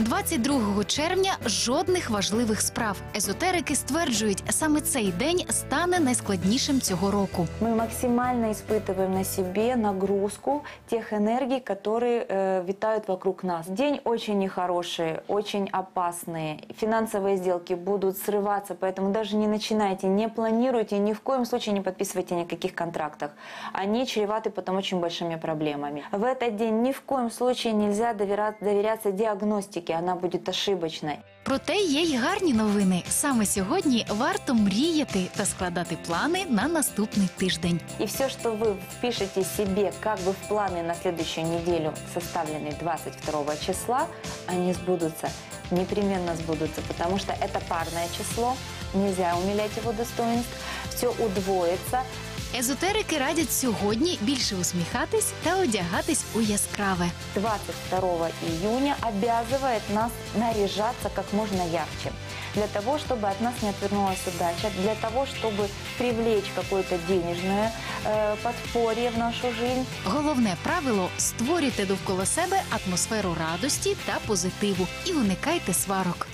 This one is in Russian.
22 червня жодних важливих справ. Езотерики стверджують, саме цей день стане найскладнішим цього року. Мы максимально испытываем на себе нагрузку тех энергий, которые э, витают вокруг нас. День очень нехороший, очень опасный. Финансовые сделки будут срываться, поэтому даже не начинайте, не планируйте, ни в коем случае не подписывайте никаких контрактов. Они чреваты потом очень большими проблемами. В этот день ни в коем случае нельзя доверя- доверяться диагностике, она будет ошибочной. Проте є й гарні новини. Саме сьогодні варто мріяти та складати плани на наступний тиждень. И все, что вы впишете себе как бы в планы на следующую неделю, составленные 22 числа, они сбудутся, непременно сбудутся, потому что это парное число, нельзя умилять его достоинств, все удвоится, Езотерики радять сьогодні більше усміхатись та одягатись у яскраве. 22 июня обязывает нас наряжаться как можно ярче. Для того, чтобы от нас не отвернулась удача, для того, чтобы привлечь какое-то денежное э, подспорье в нашу жизнь, Головне правило створюйте довкола себе атмосферу радості та позитиву і уникайте сварок.